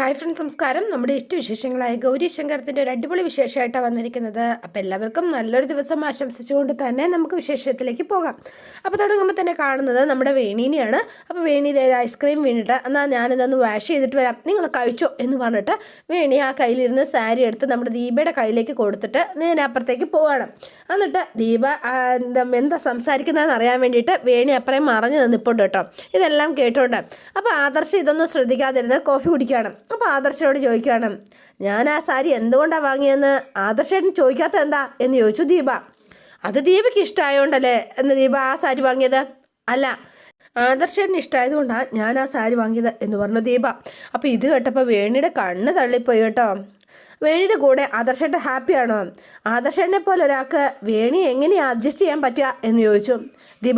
Hi friends നമസ്കാരം. നമ്മുടെ ഇഷ്ടവിശേഷങ്ങളായ ഗൗരി ശങ്കരത്തിന്റെ ഒരു അടിപൊളി വിശേഷമായിട്ടാണ് വന്നിരിക്കുന്നത്. അപ്പോൾ എല്ലാവർക്കും നല്ലൊരു ദിവസം ആശംസിച്ചുകൊണ്ട് തന്നെ നമുക്ക് വിശേഷത്തിലേക്ക് പോകാം. അപ്പോൾ തുടങ്ങുമ്പോൾ തന്നെ കാണുന്നത് നമ്മുടെ വേണീനെയാണ്. അപ്പോൾ വേണി ഇതായത് ഐസ്ക്രീം വീണിട്ട് എന്നാൽ ഞാനിതൊന്ന് വാഷ് ചെയ്തിട്ട് വരാം. നിങ്ങൾ കഴിച്ചോ എന്ന് പറഞ്ഞിട്ട് വേണി ആ കയ്യിലിരുന്ന് സാരി എടുത്ത് നമ്മുടെ ദീപയുടെ കയ്യിലേക്ക് കൊടുത്തിട്ട് നേരെ അപ്പുറത്തേക്ക് പോവാണ്. എന്നിട്ട് ദീപ എന്താ എന്താ സംസാരിക്കുന്നതെന്ന് അറിയാൻ വേണ്ടിയിട്ട് വേണി അപ്പുറം മറഞ്ഞു നിന്നിപ്പോണ്ട് കേട്ടോ. ഇതെല്ലാം കേട്ടോണ്ട്. അപ്പോൾ ആദർശം ഇതൊന്നും ശ്രദ്ധിക്കാതിരുന്ന് കോഫി കുടിക്കുകയാണ്. അപ്പോൾ ആദർശനോട് ചോദിക്കുകയാണ് ഞാൻ ആ സാരി എന്തുകൊണ്ടാണ് വാങ്ങിയെന്ന്? ആദർശേട്ടൻ ചോദിക്കാത്ത എന്താ? എന്ന് ചോദിച്ചു ദീപ. അത് ദീപയ്ക്ക് ഇഷ്ടമായോണ്ടല്ലേ എന്ന് ദീപ ആ സാരി വാങ്ങിയത്? അല്ല ആദർശേട്ടന് ഇഷ്ടമായതുകൊണ്ടാണ് ഞാൻ ആ സാരി വാങ്ങിയത് എന്ന് പറഞ്ഞു ദീപ. അപ്പോൾ ഇത് കേട്ടപ്പോൾ വേണിയുടെ കണ്ണ് തള്ളിപ്പോയി കേട്ടോ. വേണിയുടെ കൂടെ ആദർശേട്ടൻ ഹാപ്പിയാണോ? ആദർശേട്ടനെ പോലെ ഒരാൾക്ക് വേണി എങ്ങനെയാണ് അഡ്ജസ്റ്റ് ചെയ്യാൻ പറ്റുക എന്ന് ചോദിച്ചു. ദീപ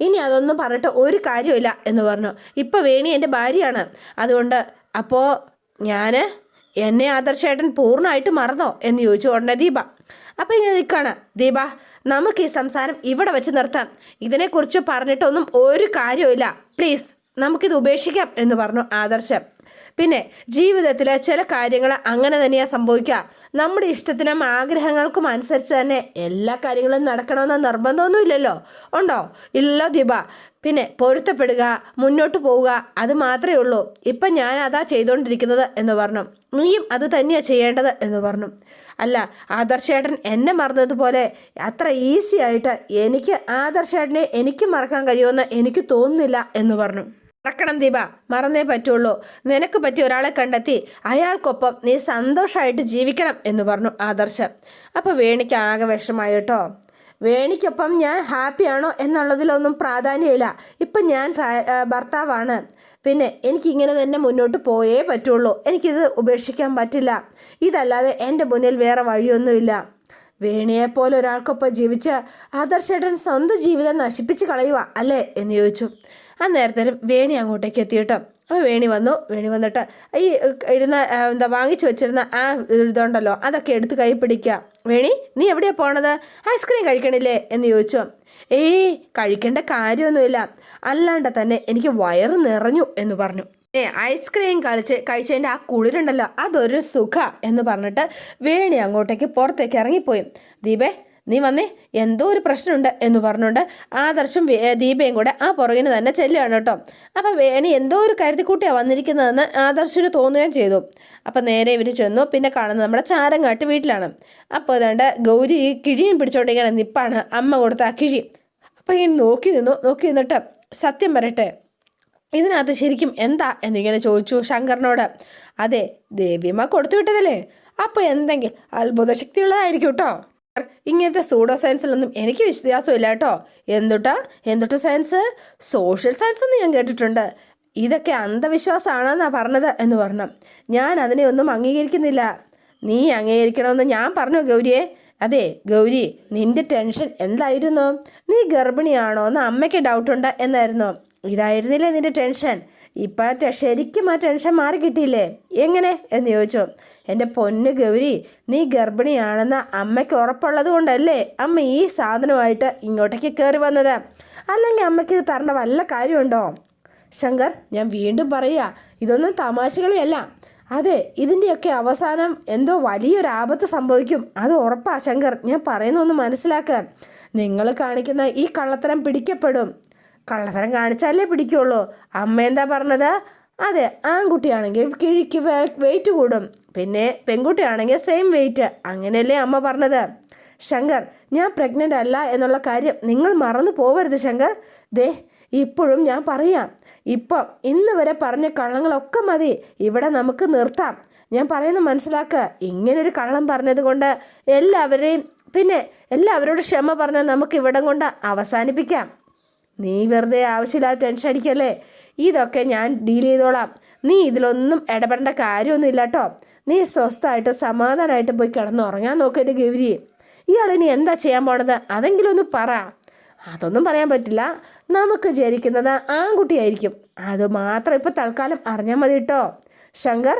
ഇനി അതൊന്നും പറഞ്ഞിട്ട് ഒരു കാര്യമില്ല എന്ന് പറഞ്ഞു. ഇപ്പോൾ വേണി എന്റെ ഭാര്യയാണ്. അതുകൊണ്ട് അപ്പോൾ ഞാൻ എന്നെ ആദർശേട്ടൻ പൂർണമായിട്ട് മറന്നോ എന്ന് ചോദിച്ചു ഉടനെ ദീപ. അപ്പം ഇങ്ങനെ നിൽക്കുകയാണ് ദീപ നമുക്ക് ഈ സംസാരം ഇവിടെ വെച്ച് നിർത്താം. ഇതിനെക്കുറിച്ച് പറഞ്ഞിട്ടൊന്നും ഒരു കാര്യമില്ല പ്ലീസ് നമുക്കിത് ഉപേക്ഷിക്കാം എന്ന് പറഞ്ഞു ആദർശം. പിന്നെ ജീവിതത്തിൽ ചില കാര്യങ്ങൾ അങ്ങനെ തന്നെയാണ് സംഭവിക്കുക. നമ്മുടെ ഇഷ്ടത്തിനും ആഗ്രഹങ്ങൾക്കും അനുസരിച്ച് തന്നെ എല്ലാ കാര്യങ്ങളും നടക്കണമെന്ന നിർബന്ധമൊന്നുമില്ലല്ലോ. ഉണ്ടോ? ഇല്ല ദീപ. പിന്നെ പൊരുത്തപ്പെടുക മുന്നോട്ട് പോവുക അത് മാത്രമേ ഉള്ളൂ. ഇപ്പം ഞാൻ അതാ ചെയ്തുകൊണ്ടിരിക്കുന്നത് എന്ന് പറഞ്ഞു. നീയും അത് തന്നെയാണ് ചെയ്യേണ്ടത് എന്ന് പറഞ്ഞു. അല്ല ആദർശേട്ടൻ എന്നെ മറന്നതുപോലെ അത്ര ഈസി ആയിട്ട് എനിക്ക് ആദർശേട്ടനെ എനിക്ക് മറക്കാൻ കഴിയുമെന്ന് എനിക്ക് തോന്നുന്നില്ല എന്ന് പറഞ്ഞു. മറക്കണം ദീപ മറന്നേ പറ്റുള്ളൂ. നിനക്ക് പറ്റിയ ഒരാളെ കണ്ടെത്തി അയാൾക്കൊപ്പം നീ സന്തോഷമായിട്ട് ജീവിക്കണം എന്ന് പറഞ്ഞു ആദർശ്. അപ്പോൾ വേണിക്ക് ആകെ വിഷമായി കേട്ടോ. വേണിക്കൊപ്പം ഞാൻ ഹാപ്പിയാണോ എന്നുള്ളതിലൊന്നും പ്രാധാന്യമില്ല. ഇപ്പം ഞാൻ ഭർത്താവാണ്. പിന്നെ എനിക്കിങ്ങനെ തന്നെ മുന്നോട്ട് പോയേ പറ്റുള്ളൂ. എനിക്കിത് ഉപേക്ഷിക്കാൻ പറ്റില്ല. ഇതല്ലാതെ എന്റെ മുന്നിൽ വേറെ വഴിയൊന്നുമില്ല. വേണിയെപ്പോലെ ഒരാൾക്കൊപ്പം ജീവിച്ച് ആദർശേട്ടൻ സ്വന്തം ജീവിതം നശിപ്പിച്ച് കളയുക അല്ലേ എന്ന് ചോദിച്ചു. ആ വേണി അങ്ങോട്ടേക്ക് എത്തിയിട്ടോ അപ്പോൾ വേണി വന്നു. വേണി വന്നിട്ട് ഈ ഇടുന്ന എന്താ വാങ്ങിച്ചു വെച്ചിരുന്ന ആ ഇതുണ്ടല്ലോ അതൊക്കെ എടുത്ത് കൈ പിടിക്കുക. വേണി നീ എവിടെയാണ് പോണത്? ഐസ്ക്രീം കഴിക്കണില്ലേ? എന്ന് ചോദിച്ചു. ഏയ് കഴിക്കേണ്ട കാര്യമൊന്നുമില്ല. അല്ലാണ്ട് തന്നെ എനിക്ക് വയറ് നിറഞ്ഞു എന്ന് പറഞ്ഞു. ഏ ഐസ്ക്രീം കളിച്ച് കഴിച്ചതിന്റെ ആ കുളിരുണ്ടല്ലോ അതൊരു സുഖ എന്ന് പറഞ്ഞിട്ട് വേണി അങ്ങോട്ടേക്ക് പുറത്തേക്ക് ഇറങ്ങിപ്പോയി. ദീപേ നീ വന്നേ എന്തോ ഒരു പ്രശ്നമുണ്ട് എന്ന് പറഞ്ഞുകൊണ്ട് ആദർശം ദീപയും കൂടെ ആ പുറകിന് തന്നെ ചെല്ലുകയാണ് കേട്ടോ. അപ്പോൾ വേണി എന്തോ ഒരു കരുതിക്കൂട്ടിയാണ് വന്നിരിക്കുന്നതെന്ന് ആദർശിന് തോന്നുകയും ചെയ്തു. അപ്പോൾ നേരെ ഇവർ ചെന്നു. പിന്നെ കാണുന്നത് നമ്മുടെ ചാരങ്ങാട്ട് വീട്ടിലാണ്. അപ്പോൾ അതുകൊണ്ട് ഗൗരി കിഴിയും പിടിച്ചോണ്ടിരിക്കുന്ന നിപ്പാണ് അമ്മ കൊടുത്ത ആ കിഴി. അപ്പോൾ ഇങ്ങനെ നോക്കി നിന്നു നോക്കി നിന്നിട്ട് സത്യം പറയട്ടെ ഇതിനകത്ത് ശരിക്കും എന്താ എന്നിങ്ങനെ ചോദിച്ചു ശങ്കറിനോട്. അതെ ദേവിയമ്മ കൊടുത്തു വിട്ടതല്ലേ? അപ്പോൾ എന്തെങ്കിലും അത്ഭുത ശക്തിയുള്ളതായിരിക്കും കേട്ടോ. ഇങ്ങനത്തെ സൂഡോ സയൻസിലൊന്നും എനിക്ക് വിശ്വാസമില്ല കേട്ടോ എന്തുട്ടാ? എന്തുട്ട സയൻസ് സോഷ്യൽ സയൻസ് എന്ന് ഞാൻ കേട്ടിട്ടുണ്ട്. ഇതൊക്കെ അന്ധവിശ്വാസമാണെന്നാ പറഞ്ഞത് എന്ന് പറഞ്ഞു. ഞാൻ അതിനെ ഒന്നും അംഗീകരിക്കുന്നില്ല. നീ അംഗീകരിക്കണമെന്ന് ഞാൻ പറഞ്ഞു ഗൗരിയെ. അതെ ഗൗരി നിന്റെ ടെൻഷൻ എന്തായിരുന്നു? നീ ഗർഭിണിയാണോ എന്ന് അമ്മയ്ക്ക് ഡൗട്ടുണ്ട് എന്നായിരുന്നു. ഇതായിരുന്നില്ലേ നിന്റെ ടെൻഷൻ ഇപ്പം ടെ- ശരിക്കും ആ ടെൻഷൻ മാറി കിട്ടിയില്ലേ എങ്ങനെ? എന്ന് ചോദിച്ചു. എന്റെ പൊന്ന് ഗൗരി നീ ഗർഭിണിയാണെന്ന് അമ്മയ്ക്ക് ഉറപ്പുള്ളത് കൊണ്ടല്ലേ അമ്മ ഈ സാധനമായിട്ട് ഇങ്ങോട്ടേക്ക് കയറി വന്നത്? അല്ലെങ്കിൽ അമ്മയ്ക്ക് തരേണ്ട വല്ല കാര്യമുണ്ടോ? ശങ്കർ ഞാൻ വീണ്ടും പറയുക ഇതൊന്നും തമാശകളിയല്ല. അതെ ഇതിന്റെയൊക്കെ അവസാനം എന്തോ വലിയൊരു ആപത്ത് സംഭവിക്കും. അത് ഉറപ്പാ ശങ്കർ. ഞാൻ പറയുന്നൊന്ന് മനസ്സിലാക്കുക നിങ്ങൾ കാണിക്കുന്ന ഈ കള്ളത്തരം പിടിക്കപ്പെടും. കള്ളത്തരം കാണിച്ചാലേ പിടിക്കുള്ളൂ. അമ്മ എന്താ പറഞ്ഞത്? അതെ ആൺകുട്ടിയാണെങ്കിൽ കിഴിക്ക് വെയിറ്റ് കൂടും. പിന്നെ പെൺകുട്ടിയാണെങ്കിൽ സെയിം വെയിറ്റ് അങ്ങനെയല്ലേ അമ്മ പറഞ്ഞത്? ശങ്കർ ഞാൻ പ്രഗ്നന്റ് അല്ല എന്നുള്ള കാര്യം നിങ്ങൾ മറന്നു പോവരുത് ശങ്കർ. ദേ ഇപ്പോഴും ഞാൻ പറയാം. ഇപ്പം ഇന്ന് വരെ പറഞ്ഞ കള്ളങ്ങളൊക്കെ മതി. ഇവിടെ നമുക്ക് നിർത്താം. ഞാൻ പറയുന്ന മനസ്സിലാക്കുക ഇങ്ങനൊരു കള്ളം പറഞ്ഞത് കൊണ്ട് എല്ലാവരെയും പിന്നെ എല്ലാവരോടും ക്ഷമ പറഞ്ഞാൽ നമുക്ക് ഇവിടം കൊണ്ട് അവസാനിപ്പിക്കാം. നീ വെറുതെ ആവശ്യമില്ലാതെ ടെൻഷൻ അടിക്കല്ലേ? ഇതൊക്കെ ഞാൻ ഡീൽ ചെയ്തോളാം. നീ ഇതിലൊന്നും ഇടപെടേണ്ട കാര്യമൊന്നുമില്ല കേട്ടോ നീ സ്വസ്ഥമായിട്ട് സമാധാനമായിട്ട് പോയി കിടന്നുറങ്ങാൻ നോക്കരുത് ഗൗരി. ഇയാൾ ഇനി എന്താ ചെയ്യാൻ പോണത്? അതെങ്കിലും ഒന്ന് പറ. അതൊന്നും പറയാൻ പറ്റില്ല. നമുക്ക് ജനിക്കുന്നത് ആൺകുട്ടിയായിരിക്കും അത് മാത്രം ഇപ്പോൾ തൽക്കാലം അറിഞ്ഞാൽ മതി കേട്ടോ ശങ്കർ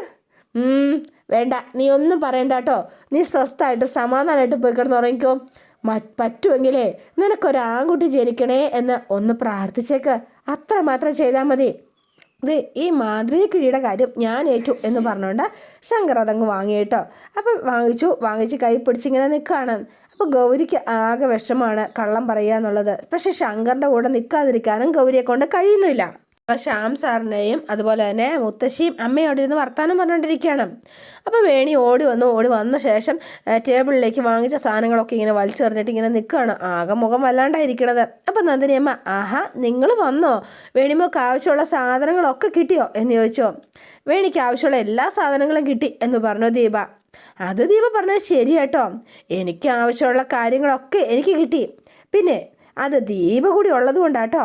വേണ്ട. നീ ഒന്നും പറയണ്ട കേട്ടോ നീ സ്വസ്ഥമായിട്ട് സമാധാനമായിട്ട് പോയി കിടന്നുറങ്ങിക്കോ പറ്റുമെങ്കിലേ നിനക്കൊരാൺകുട്ടി ജനിക്കണേ എന്ന് ഒന്ന് പ്രാർത്ഥിച്ചേക്ക്. അത്ര മാത്രം ചെയ്താൽ മതി. ഇത് ഈ മാന്ത്രിക കിഴിയുടെ കാര്യം ഞാൻ ഏറ്റു എന്ന് പറഞ്ഞുകൊണ്ട് ശങ്കർ അതങ്ങ് വാങ്ങി കേട്ടോ. അപ്പം വാങ്ങിച്ചു വാങ്ങിച്ച് കൈ പിടിച്ചിങ്ങനെ നിൽക്കുകയാണ് അപ്പോൾ ഗൗരിക്ക് ആകെ വിഷമാണ് കള്ളം പറയുക എന്നുള്ളത് പക്ഷേ ശങ്കറിന്റെ കൂടെ നിൽക്കാതിരിക്കാനും ഗൗരിയെ കൊണ്ട് കഴിയുന്നില്ല. ശ്യാം സാറിനെയും അതുപോലെ തന്നെ മുത്തശ്ശിയും അമ്മയും അവിടെ ഇരുന്ന് വർത്താനം പറഞ്ഞുകൊണ്ടിരിക്കുകയാണ് അപ്പോൾ വേണി ഓടി വന്നു. ഓടി വന്ന ശേഷം ടേബിളിലേക്ക് വാങ്ങിച്ച സാധനങ്ങളൊക്കെ ഇങ്ങനെ വലിച്ചെറിഞ്ഞിട്ട് ഇങ്ങനെ നിൽക്കുകയാണ്. ആകെ മുഖം വല്ലാണ്ടായിരിക്കണത്. അപ്പോൾ നന്ദിനി അമ്മ ആഹാ നിങ്ങൾ വന്നോ? വേണിമോക്ക് ആവശ്യമുള്ള സാധനങ്ങളൊക്കെ കിട്ടിയോ? എന്ന് ചോദിച്ചോ. വേണിക്ക് ആവശ്യമുള്ള എല്ലാ സാധനങ്ങളും കിട്ടി എന്ന് പറഞ്ഞു ദീപ. അത് ദീപ പറഞ്ഞത് ശരി കേട്ടോ എനിക്ക് ആവശ്യമുള്ള കാര്യങ്ങളൊക്കെ എനിക്ക് കിട്ടി. പിന്നെ അത് ദീപ കൂടി ഉള്ളത് കൊണ്ടാട്ടോ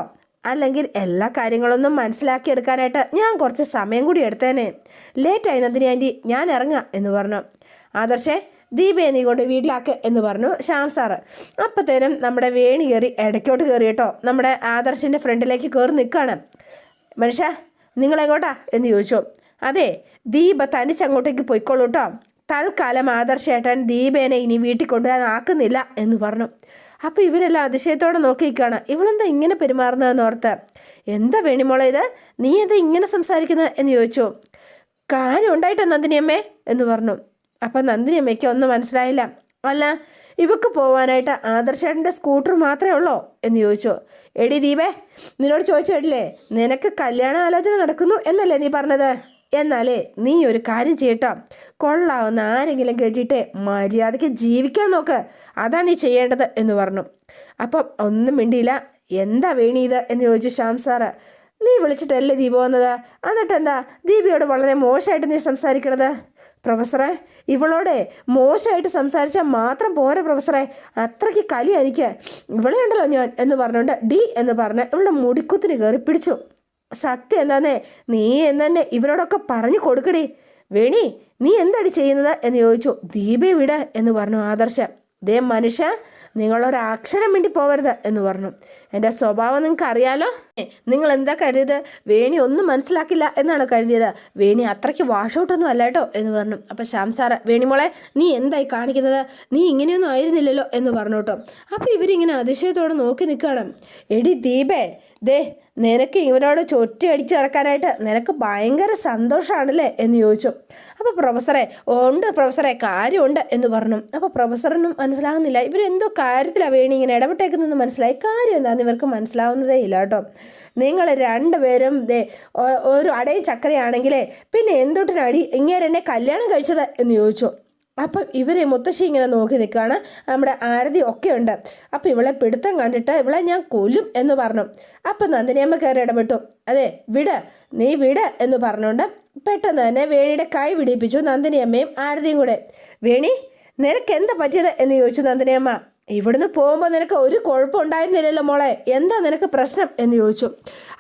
അല്ലെങ്കിൽ എല്ലാ കാര്യങ്ങളൊന്നും മനസ്സിലാക്കിയെടുക്കാനായിട്ട് ഞാൻ കുറച്ച് സമയം കൂടി എടുത്തേനെ. ലേറ്റായി നന്ദിനി ആന്റി ഞാൻ ഇറങ്ങാം എന്ന് പറഞ്ഞു. ആദർശേ ദീപയെ നീ കൊണ്ട് വീട്ടിലാക്ക് എന്ന് പറഞ്ഞു ശ്യാം സാറ്. അപ്പത്തേനും നമ്മുടെ വേണി കയറി ഇടയ്ക്കോട്ട് കയറി കേട്ടോ. നമ്മുടെ ആദർശിന്റെ ഫ്രണ്ടിലേക്ക് കയറി നിൽക്കുകയാണ് മനുഷ്യ നിങ്ങളെങ്ങോട്ടാ എന്ന് ചോദിച്ചു. അതെ ദീപ തനിച്ചങ്ങോട്ടേക്ക് പോയിക്കോളൂ കേട്ടോ. തൽക്കാലം ആദർശേട്ടൻ ദീപേനെ ഇനി വീട്ടിൽ കൊണ്ടുപോകാൻ ആക്കുന്നില്ല എന്ന് പറഞ്ഞു. അപ്പോൾ ഇവരെല്ലാം അതിശയത്തോടെ നോക്കിയിരിക്കുകയാണ്. ഇവളെന്താ ഇങ്ങനെ പെരുമാറുന്നതെന്ന് ഓർത്ത്. എന്താ വേണിമോളെ ഇത്? നീ എന്താ ഇങ്ങനെ സംസാരിക്കുന്നത്? എന്ന് ചോദിച്ചു. കാര്യം ഉണ്ടായിട്ടോ നന്ദിനിയമ്മേ? എന്ന് പറഞ്ഞു. അപ്പം നന്ദിനിയമ്മയ്ക്ക് ഒന്നും മനസ്സിലായില്ല. അല്ല ഇവക്ക് പോവാനായിട്ട് ആദർശേട്ടന്റെ സ്കൂട്ടർ മാത്രമേ ഉള്ളോ? എന്ന് ചോദിച്ചു. എടി ദീപേ നിന്നോട് ചോദിച്ചിട്ടില്ലേ നിനക്ക് കല്യാണ ആലോചന നടക്കുന്നു എന്നല്ലേ നീ പറഞ്ഞത്? എന്നാലേ നീ ഒരു കാര്യം ചെയ്യട്ടോ. കൊള്ളാവുന്ന ആരെങ്കിലും കേട്ടിട്ട് മര്യാദയ്ക്ക് ജീവിക്കാൻ നോക്ക്. അതാ നീ ചെയ്യേണ്ടത് എന്ന് പറഞ്ഞു. അപ്പം ഒന്നും മിണ്ടിയില്ല. എന്താ വേണി ഇത് എന്ന് ചോദിച്ചു ശ്യാം സാറ്. നീ വിളിച്ചിട്ടല്ലേ ദീപ വന്നത്? എന്നിട്ട് എന്താ ദീപയോട് വളരെ മോശമായിട്ട് നീ സംസാരിക്കണത്? പ്രൊഫസറെ ഇവളോടെ മോശമായിട്ട് സംസാരിച്ചാൽ മാത്രം പോരെ പ്രൊഫസറെ. അത്രയ്ക്ക് കലി എനിക്ക്. ഇവളെ ഉണ്ടല്ലോ ഞാൻ എന്ന് പറഞ്ഞുകൊണ്ട് ഡി എന്ന് പറഞ്ഞ് ഇവളുടെ മുടിക്കുത്തിന് കയറി പിടിച്ചു. സത്യം എന്താന്നേ നീ എന്നെ ഇവരോടൊക്കെ പറഞ്ഞു കൊടുക്കടി. വേണി നീ എന്താടി ചെയ്യുന്നത്? എന്ന് ചോദിച്ചു. ദീപേ വിട എന്ന് പറഞ്ഞു ആദർശ. ദേ മനുഷ്യ നിങ്ങളൊരക്ഷരം വേണ്ടി പോവരുത് എന്ന് പറഞ്ഞു. എന്റെ സ്വഭാവം നിങ്ങൾക്ക് അറിയാലോ നിങ്ങൾ എന്താ കരുതിയത്? വേണി ഒന്നും മനസ്സിലാക്കില്ല എന്നാണ് കരുതിയത്. വേണി അത്രയ്ക്ക് വാഷ് ഔട്ടൊന്നും അല്ല കേട്ടോ എന്ന് പറഞ്ഞു. അപ്പോൾ ശ്യാം സാറ് വേണിമോളെ നീ എന്തായി കാണിക്കുന്നത്? നീ ഇങ്ങനെയൊന്നും ആയിരുന്നില്ലല്ലോ എന്ന് പറഞ്ഞു കേട്ടോ. അപ്പോൾ ഇവരിങ്ങനെ അതിശയത്തോടെ നോക്കി നിൽക്കുകയാണ്. എടി ദീപേ ദേ നിനക്ക് ഇവരോട് ചൊറ്റി അടിച്ച് കിടക്കാനായിട്ട് നിനക്ക് ഭയങ്കര സന്തോഷമാണല്ലേ എന്ന് ചോദിച്ചു. അപ്പോൾ പ്രൊഫസറെ ഉണ്ട് പ്രൊഫസറെ കാര്യമുണ്ട് എന്ന് പറഞ്ഞു. അപ്പോൾ പ്രൊഫസറിനും മനസ്സിലാകുന്നില്ല. ഇവരെന്തോ കാര്യത്തിലാണ് വേണി ഇങ്ങനെ ഇടപെട്ടേക്കുന്നതെന്ന് മനസ്സിലായി. കാര്യം എന്താണെന്ന് ഇവർക്ക് മനസ്സിലാവുന്നതേ ഇല്ല കേട്ടോ. നിങ്ങൾ രണ്ടുപേരും ഒരു അടയും ചക്കരയാണെങ്കിലേ പിന്നെ എന്തൊട്ടിനടി ഇങ്ങനെ കല്യാണം കഴിച്ചത് എന്ന് ചോദിച്ചു. അപ്പം ഇവരെ മുത്തശ്ശി ഇങ്ങനെ നോക്കി നിൽക്കുകയാണ്. നമ്മുടെ ആരതി ഒക്കെ ഉണ്ട്. അപ്പം ഇവളെ പിടുത്തം കണ്ടിട്ട് ഇവളെ ഞാൻ കൊല്ലും എന്ന് പറഞ്ഞു. അപ്പം നന്ദിനിയമ്മ കയറി ഇടപെട്ടു. അതെ വിട് നീ വിട് എന്ന് പറഞ്ഞുകൊണ്ട് പെട്ടെന്ന് തന്നെ വേണിയുടെ കൈ പിടിപ്പിച്ചു നന്ദിനിയമ്മയും ആരതിയും കൂടെ. വേണി നിനക്ക് എന്താ പറ്റിയത്? എന്ന് ചോദിച്ചു നന്ദിനിയമ്മ. ഇവിടുന്ന് പോകുമ്പോൾ നിനക്ക് ഒരു കുഴപ്പം ഉണ്ടായിരുന്നില്ലല്ലോ മോളെ. എന്താ നിനക്ക് പ്രശ്നം? എന്ന് ചോദിച്ചു.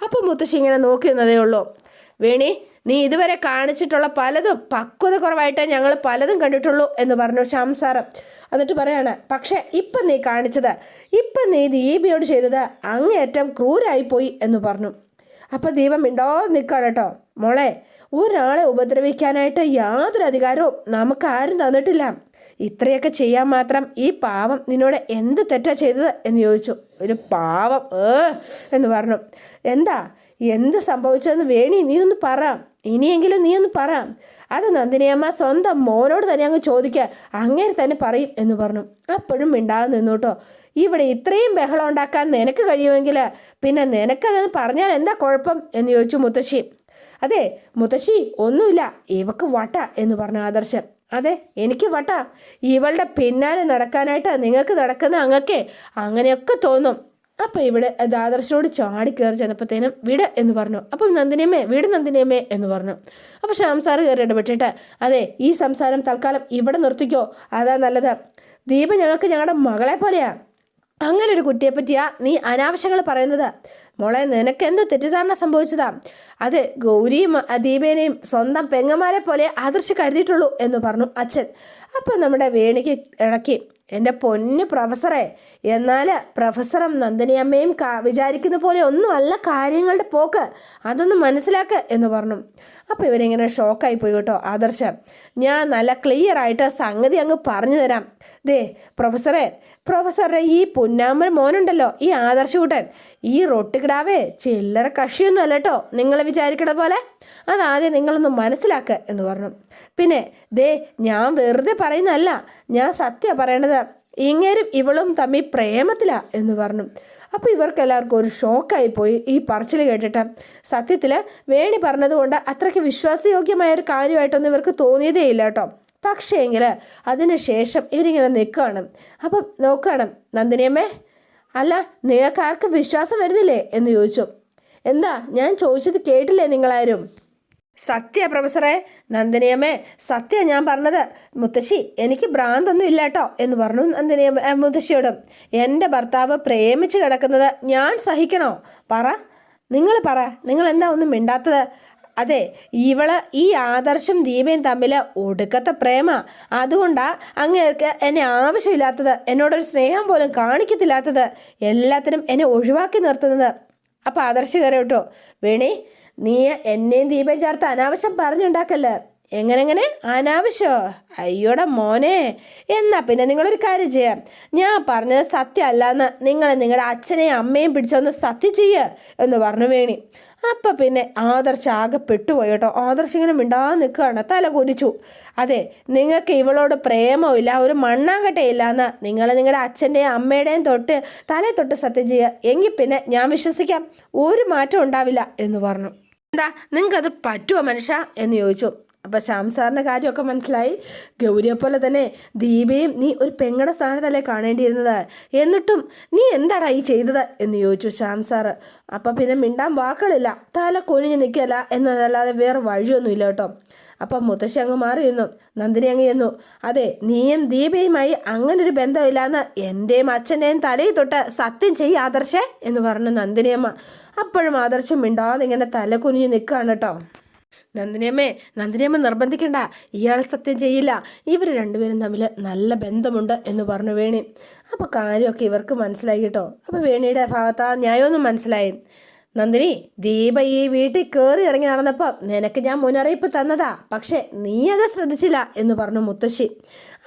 അപ്പം മുത്തശ്ശി ഇങ്ങനെ നോക്കി നിന്നതേ ഉള്ളൂ. വേണി നീ ഇതുവരെ കാണിച്ചിട്ടുള്ള പലതും പക്വത കുറവായിട്ടേ ഞങ്ങൾ പലതും കണ്ടിട്ടുള്ളൂ എന്ന് പറഞ്ഞു ശ്യാം സാറ് എന്നിട്ട് പറയാണ് പക്ഷേ ഇപ്പം നീ കാണിച്ചത്. ഇപ്പം നീ ദീപയോട് ചെയ്തത് അങ്ങേയറ്റം ക്രൂരായിപ്പോയി എന്ന് പറഞ്ഞു. അപ്പോൾ ദീപം മിണ്ടോ നിൽക്കണം കേട്ടോ. മോളെ ഒരാളെ ഉപദ്രവിക്കാനായിട്ട് യാതൊരു അധികാരവും നമുക്ക് ആരും തന്നിട്ടില്ല. ഇത്രയൊക്കെ ചെയ്യാൻ മാത്രം ഈ പാവം നിന്നോട് എന്ത് തെറ്റാ ചെയ്തത് എന്ന് ചോദിച്ചു. ഒരു പാവം ഏ എന്ന് പറഞ്ഞു. എന്താ? എന്ത് സംഭവിച്ചതെന്ന് വേണി നീ ഒന്ന് പറ. ഇനിയെങ്കിലും നീ ഒന്ന് പറ. അത് നന്ദിനിയമ്മ സ്വന്തം മോനോട് തന്നെ അങ്ങ് ചോദിക്കുക അങ്ങേര് തന്നെ പറയും എന്ന് പറഞ്ഞു. അപ്പോഴും മിണ്ടാതെ നിന്നു കേട്ടോ. ഇവിടെ ഇത്രയും ബഹളം ഉണ്ടാക്കാൻ നിനക്ക് കഴിയുമെങ്കിൽ പിന്നെ നിനക്കതെന്ന് പറഞ്ഞാൽ എന്താ കുഴപ്പം? എന്ന് ചോദിച്ചു മുത്തശ്ശി. അതെ മുത്തശ്ശി ഒന്നുമില്ല. ഇവക്ക് വട്ട എന്ന് പറഞ്ഞു ആദർശം. അതെ എനിക്ക് വട്ട. ഇവളുടെ പിന്നാലെ നടക്കാനായിട്ട് നിങ്ങൾക്ക് നടക്കുന്ന അങ്ങക്കെ അങ്ങനെയൊക്കെ തോന്നും. അപ്പം ഇവിടെ അത് ആദർശനോട് ചാടി കയറി ചെന്നപ്പോഴത്തേനും വിട് എന്ന് പറഞ്ഞു. അപ്പം നന്ദിനിയമ്മേ വീട് നന്ദിനിയമ്മേ എന്ന് പറഞ്ഞു. അപ്പോൾ ശ്യാംസാർ കയറി ഇടപെട്ടിട്ട് അതെ ഈ സംസാരം തൽക്കാലം ഇവിടെ നിർത്തിക്കോ. അതാ നല്ലത്. ദീപ ഞങ്ങൾക്ക് ഞങ്ങളുടെ മകളെ പോലെയാ അങ്ങനെ ഒരു കുട്ടിയെ പറ്റിയാ നീ അനാവശ്യങ്ങൾ പറയുന്നത്. മോളെ നിനക്ക് എന്ത് തെറ്റിദ്ധാരണ സംഭവിച്ചതാ? അത് ഗൗരിയും ദീപേനയും സ്വന്തം പെങ്ങന്മാരെ പോലെ ആദർശ് കരുതിയിട്ടുള്ളൂ എന്ന് പറഞ്ഞു അച്ഛൻ. അപ്പം നമ്മുടെ വേണിക്ക് ഇളക്കി എന്റെ പൊന്നു പ്രൊഫസറെ എന്നാൽ പ്രൊഫസറും നന്ദിനിയമ്മയും വിചാരിക്കുന്ന പോലെ ഒന്നും അല്ല കാര്യങ്ങളുടെ പോക്ക്. അതൊന്ന് മനസ്സിലാക്ക് എന്ന് പറഞ്ഞു. അപ്പോൾ ഇവരിങ്ങനെ ഷോക്കായി പോയി കേട്ടോ. ആദർശ ഞാൻ നല്ല ക്ലിയർ ആയിട്ട് സംഗതി അങ്ങ് പറഞ്ഞു തരാം. ദേ പ്രൊഫസറെ പ്രൊഫസറുടെ ഈ പുന്നാമ്പൽ മോനുണ്ടല്ലോ ഈ ആദർശകൂട്ടൻ ഈ റൊട്ടിക്കിടാവേ ചില്ലറ കഷിയൊന്നും അല്ല കേട്ടോ നിങ്ങളെ വിചാരിക്കണ പോലെ. അതാദ്യം നിങ്ങളൊന്ന് മനസ്സിലാക്കുക എന്ന് പറഞ്ഞു. പിന്നെ ദേ ഞാൻ വെറുതെ പറയുന്നതല്ല ഞാൻ സത്യം പറയണത്. ഇങ്ങേരും ഇവളും തമ്മിൽ പ്രേമത്തിലാ എന്ന് പറഞ്ഞു. അപ്പോൾ ഇവർക്ക് എല്ലാവർക്കും ഒരു ഷോക്കായി പോയി ഈ പറച്ചിൽ കേട്ടിട്ട്. സത്യത്തിൽ വേണി പറഞ്ഞതുകൊണ്ട് അത്രയ്ക്ക് വിശ്വാസയോഗ്യമായ ഒരു കാര്യമായിട്ടൊന്നും ഇവർക്ക് തോന്നിയതേ ഇല്ല കേട്ടോ. പക്ഷേങ്കിൽ അതിനുശേഷം ഇവരിങ്ങനെ നിൽക്കുകയാണ് അപ്പം നോക്കുകയാണ് നന്ദിനിയമ്മേ അല്ല നിങ്ങൾക്ക് ആർക്കും വിശ്വാസം വരുന്നില്ലേ എന്ന് ചോദിച്ചു. എന്താ ഞാൻ ചോദിച്ചത് കേട്ടില്ലേ നിങ്ങളാരും? സത്യ പ്രൊഫസറെ നന്ദിനിയമ്മേ സത്യ ഞാൻ പറഞ്ഞത് മുത്തശ്ശി എനിക്ക് ഭ്രാന്തൊന്നും ഇല്ല കേട്ടോ എന്ന് പറഞ്ഞു നന്ദിനിയമ്മ മുത്തശ്ശിയോടും. എന്റെ ഭർത്താവ് പ്രേമിച്ച് കിടക്കുന്നത് ഞാൻ സഹിക്കണോ? പറ. നിങ്ങൾ പറ. നിങ്ങൾ എന്താ ഒന്നും മിണ്ടാത്തത്? അതെ ഇവൾ ഈ ആദർശം ദീപയും തമ്മിൽ ഒടുക്കത്തെ പ്രേമ. അതുകൊണ്ടാ അങ്ങേർക്ക് എന്നെ ആവശ്യമില്ലാത്തത് എന്നോടൊരു സ്നേഹം പോലും കാണിക്കത്തില്ലാത്തത് എല്ലാത്തിനും എന്നെ ഒഴിവാക്കി നിർത്തുന്നത്. അപ്പം ആദർശ കയറി കേട്ടോ വേണി നീ എന്നെയും ദീപം ചേർത്ത് അനാവശ്യം പറഞ്ഞുണ്ടാക്കല്ലേ? എങ്ങനെങ്ങനെ? അനാവശ്യമോ അയ്യോടെ മോനെ. എന്നാ പിന്നെ നിങ്ങളൊരു കാര്യം ചെയ്യാം. ഞാൻ പറഞ്ഞത് സത്യമല്ലാന്ന് നിങ്ങൾ നിങ്ങളുടെ അച്ഛനെയും അമ്മയും പിടിച്ചൊന്ന് സത്യം ചെയ്യുക എന്ന് പറഞ്ഞു വേണി. അപ്പം പിന്നെ ആദർശ് ആകെ പെട്ടുപോയി കേട്ടോ. ആദർശ് ഇങ്ങനെ മിണ്ടാതെ നിൽക്കുകയാണ്. തല കുരിച്ചു അതെ നിങ്ങൾക്ക് ഇവളോട് പ്രേമമില്ല ഒരു മണ്ണാങ്കട്ടയില്ല എന്ന് നിങ്ങൾ നിങ്ങളുടെ അച്ഛന്റെയും അമ്മയുടെയും തൊട്ട് തലേ തൊട്ട് സത്യം ചെയ്യുക എങ്കിൽ പിന്നെ ഞാൻ വിശ്വസിക്കാം. ഒരു മാറ്റം ഉണ്ടാവില്ല എന്ന് പറഞ്ഞു. എന്താ? നിങ്ങൾക്കത് പറ്റുമോ മനുഷ്യ? എന്ന് ചോദിച്ചു. അപ്പം ശ്യാം സാറിന്റെ കാര്യമൊക്കെ മനസ്സിലായി. ഗൗരിയെ പോലെ തന്നെ ദീപയും നീ ഒരു പെങ്ങടെ സ്ഥാനത്തല്ലേ കാണേണ്ടിയിരുന്നത്? എന്നിട്ടും നീ എന്താടാ ഈ ചെയ്തത്? എന്ന് ചോദിച്ചു ശ്യാം അപ്പം പിന്നെ മിണ്ടാൻ വാക്കുകളില്ല. തല കൊനിഞ്ഞ് നിൽക്കല്ല എന്നതല്ലാതെ വേറെ വഴിയൊന്നുമില്ല കേട്ടോ. അപ്പം മുത്തശ്ശി അങ്ങ് മാറി നിന്നു. നന്ദിനി അങ്ങ് ചെന്നു. അതെ നീയും ദീപയുമായി അങ്ങനൊരു ബന്ധമില്ലാന്ന് എന്റെയും അച്ഛന്റെയും തലയിൽ തൊട്ട് സത്യം ചെയ്യ ആദർശേ എന്ന് പറഞ്ഞു നന്ദിനിയമ്മ. അപ്പോഴും ആദർശം മിണ്ടാതെ ഇങ്ങനെ തല കുനിഞ്ഞ് നിൽക്കുകയാണ് കേട്ടോ. നന്ദിനിയമ്മേ നന്ദിനിയമ്മ നിർബന്ധിക്കണ്ട. ഇയാൾ സത്യം ചെയ്യില്ല. ഇവർ രണ്ടുപേരും തമ്മിൽ നല്ല ബന്ധമുണ്ട് എന്ന് പറഞ്ഞു വേണി. അപ്പോൾ കാര്യമൊക്കെ ഇവർക്ക് മനസ്സിലായി കേട്ടോ. അപ്പോൾ വേണിയുടെ ഭാഗത്ത് ആ ന്യായമൊന്നും മനസ്സിലായി. നന്ദിനി ദീപ ഈ വീട്ടിൽ കയറി ഇറങ്ങി നടന്നപ്പം നിനക്ക് ഞാൻ മുന്നറിയിപ്പ് തന്നതാ. പക്ഷേ നീ അത് ശ്രദ്ധിച്ചില്ല എന്ന് പറഞ്ഞു മുത്തശ്ശി.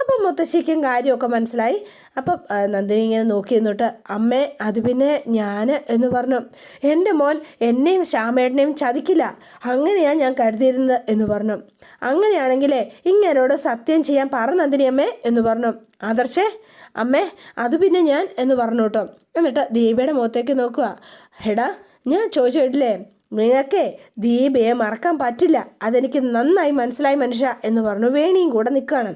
അപ്പം മുത്തശ്ശിക്കും കാര്യമൊക്കെ മനസ്സിലായി. അപ്പം നന്ദിനി ഇങ്ങനെ നോക്കി നിന്നിട്ട് അമ്മേ അത് പിന്നെ ഞാൻ എന്ന് പറഞ്ഞു. എന്റെ മോൻ എന്നെയും ശ്യാമേട്ടനെയും ചതിക്കില്ല. അങ്ങനെയാണ് ഞാൻ കരുതിയിരുന്നത് എന്ന് പറഞ്ഞു. അങ്ങനെയാണെങ്കിലേ ഇങ്ങനോട് സത്യം ചെയ്യാൻ പറ നന്ദിനി അമ്മേ എന്ന് പറഞ്ഞു. ആദർശേ അമ്മേ അത് പിന്നെ ഞാൻ എന്ന് പറഞ്ഞു കേട്ടോ. എന്നിട്ട് ദീപയുടെ മുഖത്തേക്ക് നോക്കുക. എടാ ഞാൻ ചോദിച്ചു കേട്ടില്ലേ നിങ്ങൾക്ക് ദീപയെ മറക്കാൻ പറ്റില്ല. അതെനിക്ക് നന്നായി മനസ്സിലായി മനുഷ്യ എന്ന് പറഞ്ഞു. വേണിയും കൂടെ നിൽക്കുകയാണ്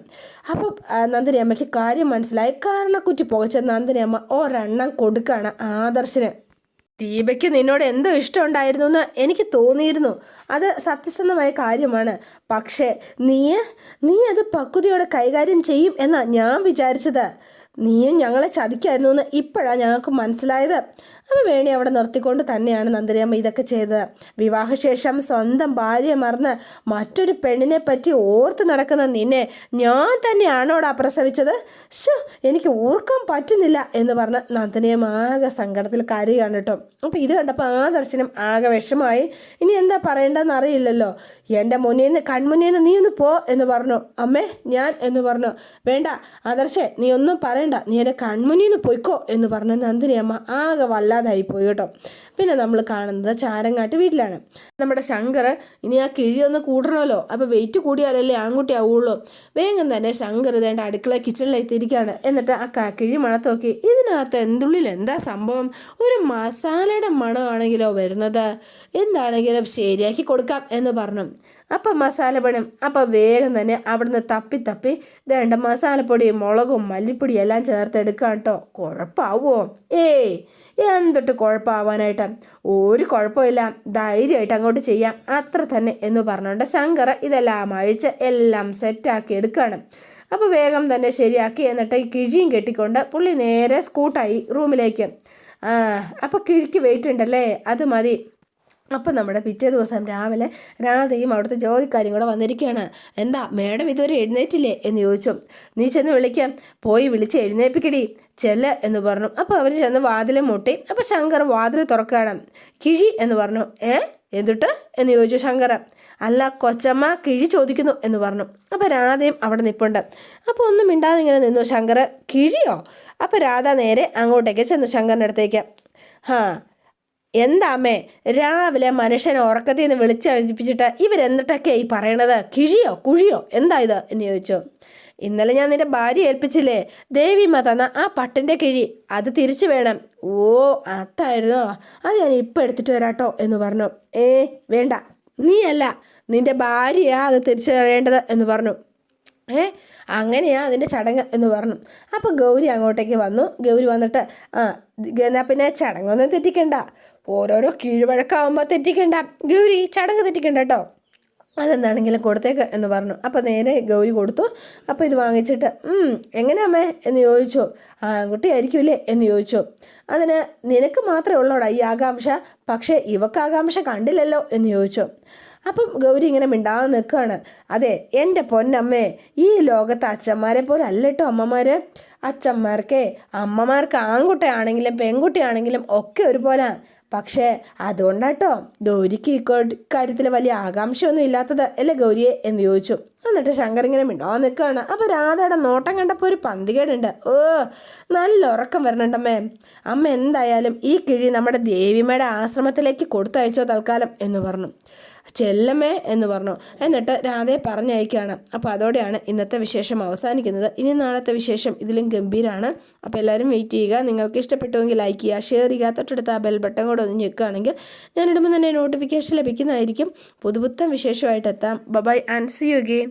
അപ്പോൾ നന്ദിനി അമ്മയ്ക്ക് കാര്യം മനസ്സിലായി. കാരണക്കുറ്റി പുകച്ച നന്ദിനി അമ്മ ഒരെണ്ണം കൊടുക്കുകയാണ് ആദർശന്. ദീപയ്ക്ക് നിന്നോട് എന്തോ ഇഷ്ടമുണ്ടായിരുന്നു എന്ന് എനിക്ക് തോന്നിയിരുന്നു. അത് സത്യസന്ധമായ കാര്യമാണ്. പക്ഷേ നീ നീ അത് പക്വതയോടെ കൈകാര്യം ചെയ്യും എന്നാണ് ഞാൻ വിചാരിച്ചത്. നീയും ഞങ്ങളെ ചതിക്കായിരുന്നു എന്ന് ഇപ്പോഴാണ് ഞങ്ങൾക്ക് മനസ്സിലായത്. അപ്പോൾ വേണി അവിടെ നിർത്തിക്കൊണ്ട് തന്നെയാണ് നന്ദിനിയമ്മ ഇതൊക്കെ ചെയ്തത്. വിവാഹശേഷം സ്വന്തം ഭാര്യ മറന്ന് മറ്റൊരു പെണ്ണിനെ പറ്റി ഓർത്ത് നടക്കുന്ന നിന്നെ ഞാൻ തന്നെയാണോടാ പ്രസവിച്ചത്? ഷോ എനിക്ക് ഓർക്കാൻ പറ്റുന്നില്ല എന്ന് പറഞ്ഞ് നന്ദിനിയമ്മ ആകെ സങ്കടത്തിൽ കരയുകയാണ് കേട്ടോ. അപ്പോൾ ഇത് കണ്ടപ്പോൾ ആ ദർശനം ആകെ വിഷമായി ഇനി എന്താ പറയേണ്ടതെന്ന് അറിയില്ലല്ലോ. എന്റെ മുന്നിൽ നിന്ന് നിന്ന് നീ ഒന്ന് പോ എന്ന് പറഞ്ഞു. അമ്മേ ഞാൻ എന്ന് പറഞ്ഞു. വേണ്ട ആദർശേ നീ ഒന്നും പറയണ്ട. നീ എന്റെ കൺമുന്നിൽ നിന്ന് പോയിക്കോ എന്ന് പറഞ്ഞ നന്ദിനി അമ്മ ആകെ വല്ലാതായി പോയി കേട്ടോ. പിന്നെ നമ്മൾ കാണുന്നത് ചാരങ്ങാട്ട് വീട്ടിലാണ്. നമ്മുടെ ശങ്കർ ഇനി ആ കിഴി ഒന്ന് കൂടണമല്ലോ. അപ്പോൾ വെയിറ്റ് കൂടിയാലല്ലേ ആൺകുട്ടി ആവുള്ളൂ. വേഗം തന്നെ ശങ്കർ ഇതേണ്ട അടുക്കള കിച്ചണിൽ എത്തിയിരിക്കുകയാണ് എന്നിട്ട് ആ കിഴി മണത്ത് നോക്കി. ഇതിനകത്ത് എന്തുള്ളിൽ എന്താ സംഭവം? ഒരു മസാലയുടെ മണമാണെങ്കിലോ വരുന്നത്? എന്താണെങ്കിലും ശരിയാക്കി കൊടുക്കാം എന്ന് പറഞ്ഞു. അപ്പം മസാല പണം അപ്പം വേഗം തന്നെ അവിടുന്ന് തപ്പി തപ്പി വേണ്ട മസാലപ്പൊടിയും മുളകും മല്ലിപ്പൊടിയും എല്ലാം ചേർത്ത് എടുക്കാം കേട്ടോ കുഴപ്പമാവോ ഏയ് എന്തൊട്ട് കുഴപ്പമാവാനായിട്ട് ഒരു കുഴപ്പമില്ല. ധൈര്യമായിട്ട് അങ്ങോട്ട് ചെയ്യാം. അത്ര തന്നെ എന്ന് പറഞ്ഞുകൊണ്ട് ശങ്കർ ഇതെല്ലാം അഴിച്ച് എല്ലാം സെറ്റാക്കി എടുക്കുകയാണ് അപ്പോൾ വേഗം തന്നെ ശരിയാക്കി എന്നിട്ട് ഈ കിഴിയും കെട്ടിക്കൊണ്ട് പുള്ളി നേരെ സ്കൂട്ടായി റൂമിലേക്ക്. ആ അപ്പോൾ കിഴിക്ക് വെയിറ്റ് ഉണ്ടല്ലേ? അത് മതി. അപ്പം നമ്മുടെ പിറ്റേ ദിവസം രാവിലെ രാധയും അവിടുത്തെ ജോലിക്കാരും കൂടെ വന്നിരിക്കുകയാണ്. എന്താ മേഡം ഇതുവരെ എഴുന്നേറ്റില്ലേ? എന്ന് ചോദിച്ചു. നീ ചെന്ന് വിളിക്കാം. പോയി വിളിച്ച് എഴുന്നേപ്പിക്കടി. ചെല്ല എന്ന് പറഞ്ഞു. അപ്പോൾ അവർ ചെന്ന് വാതിൽ മുട്ടി. അപ്പോൾ ശങ്കർ വാതിൽ തുറക്കുകയാണ്. കിഴി എന്ന് പറഞ്ഞു. ഏ? എന്തിട്ട്? എന്ന് ചോദിച്ചു ശങ്കർ. അല്ല കൊച്ചമ്മ കിഴി ചോദിക്കുന്നു എന്ന് പറഞ്ഞു. അപ്പോൾ രാധയും അവിടെ നിൽപ്പുണ്ട് അപ്പോൾ ഒന്നും മിണ്ടാതെ ഇങ്ങനെ നിന്നു. ശങ്കർ കിഴിയോ? അപ്പോൾ രാധ നേരെ അങ്ങോട്ടേക്ക് ചെന്നു ശങ്കറിന്റെ അടുത്തേക്ക് ഹാ എന്താമ്മേ രാവിലെ മനുഷ്യനെ ഉറക്കത്തിൽ നിന്ന് വിളിച്ചഴിപ്പിച്ചിട്ട് ഇവരെന്നിട്ടൊക്കെയാ ഈ പറയണത്? കിഴിയോ കുഴിയോ? എന്താ ഇത്? എന്ന് ചോദിച്ചു. ഇന്നലെ ഞാൻ നിന്റെ ഭാര്യ ഏൽപ്പിച്ചില്ലേ? ദേവിമ്മ തന്ന ആ പട്ടിന്റെ കിഴി അത് തിരിച്ചു വേണം. ഓ അതായിരുന്നോ. അത് ഞാൻ ഇപ്പം എടുത്തിട്ട് വരാട്ടോ എന്ന് പറഞ്ഞു. ഏ വേണ്ട. നീയല്ല. നിന്റെ ഭാര്യയാ അത് തിരിച്ചു തരേണ്ടത് എന്ന് പറഞ്ഞു. ഏ അങ്ങനെയാ അതിന്റെ ചടങ്ങ് എന്ന് പറഞ്ഞു. അപ്പോൾ ഗൗരി അങ്ങോട്ടേക്ക് വന്നു. ഗൗരി വന്നിട്ട് ആ എന്നാൽ പിന്നെ ചടങ്ങൊന്നും തെറ്റിക്കണ്ട. ഓരോരോ കീഴ്വഴക്കാവുമ്പോൾ തെറ്റിക്കണ്ട. ഗൗരി ചടങ്ങ് തെറ്റിക്കണ്ട കേട്ടോ അതെന്താണെങ്കിലും കൊടുത്തേക്ക് എന്ന് പറഞ്ഞു. അപ്പോൾ നേരെ ഗൗരി കൊടുത്തു. അപ്പോൾ ഇത് വാങ്ങിച്ചിട്ട് എങ്ങനെ അമ്മേ? എന്ന് ചോദിച്ചു. ആൺകുട്ടി ആയിരിക്കില്ലേ എന്ന് ചോദിച്ചു. അതിന് നിനക്ക് മാത്രമേ ഉള്ളോടാ ഈ ആകാംക്ഷ. പക്ഷേ ഇവക്ക് ആകാംക്ഷ കണ്ടില്ലല്ലോ? എന്ന് ചോദിച്ചു. അപ്പം ഗൗരി ഇങ്ങനെ മിണ്ടാതെ നിൽക്കുകയാണ്. അതെ എന്റെ പൊന്നമ്മേ ഈ ലോകത്തെ അച്ഛന്മാരെ പോലെ അല്ലട്ടോ അമ്മമാർ അച്ഛന്മാർക്ക് അമ്മമാർക്ക് ആൺകുട്ടിയാണെങ്കിലും പെൺകുട്ടിയാണെങ്കിലും ഒക്കെ ഒരുപോലെ. പക്ഷേ അതുകൊണ്ടാട്ടോ ഗൗരിക്ക് ഈ കാര്യത്തിൽ വലിയ ആകാംക്ഷയൊന്നും ഇല്ലാത്തത് അല്ലേ ഗൗരിയെ എന്ന് ചോദിച്ചു. എന്നിട്ട് ശങ്കർ ഇങ്ങനെ മിണ്ടോ നിൽക്കുകയാണ്. അപ്പോൾ രാധയുടെ നോട്ടം കണ്ടപ്പോൾ ഒരു പന്തികേടുണ്ട്. ഓ നല്ല ഉറക്കം വരണുണ്ടമ്മേ അമ്മ എന്തായാലും ഈ കിഴി നമ്മുടെ ദേവിമയുടെ ആശ്രമത്തിലേക്ക് കൊടുത്തയച്ചോ തൽക്കാലം എന്ന് പറഞ്ഞു. ചെല്ലമ്മേ എന്ന് പറഞ്ഞു. എന്നിട്ട് രാധയെ പറഞ്ഞയക്കുകയാണ്. അപ്പോൾ അതോടെയാണ് ഇന്നത്തെ വിശേഷം അവസാനിക്കുന്നത്. ഇനി നാളത്തെ വിശേഷം ഇതിലും ഗംഭീരമാണ് അപ്പോൾ എല്ലാവരും വെയിറ്റ് ചെയ്യുക. നിങ്ങൾക്ക് ഇഷ്ടപ്പെട്ടുവെങ്കിൽ ലൈക്ക് ചെയ്യുക ഷെയർ ചെയ്യുക. തൊട്ടടുത്ത് ആ ബെൽ ബട്ടൺ കൂടെ ഒന്ന് ഞെക്കുകയാണെങ്കിൽ ഞാനിടുമ്പോൾ തന്നെ നോട്ടിഫിക്കേഷൻ ലഭിക്കുന്നതായിരിക്കും. പുതുപുത്തം വിശേഷമായിട്ട് എത്താം. Bye and see you again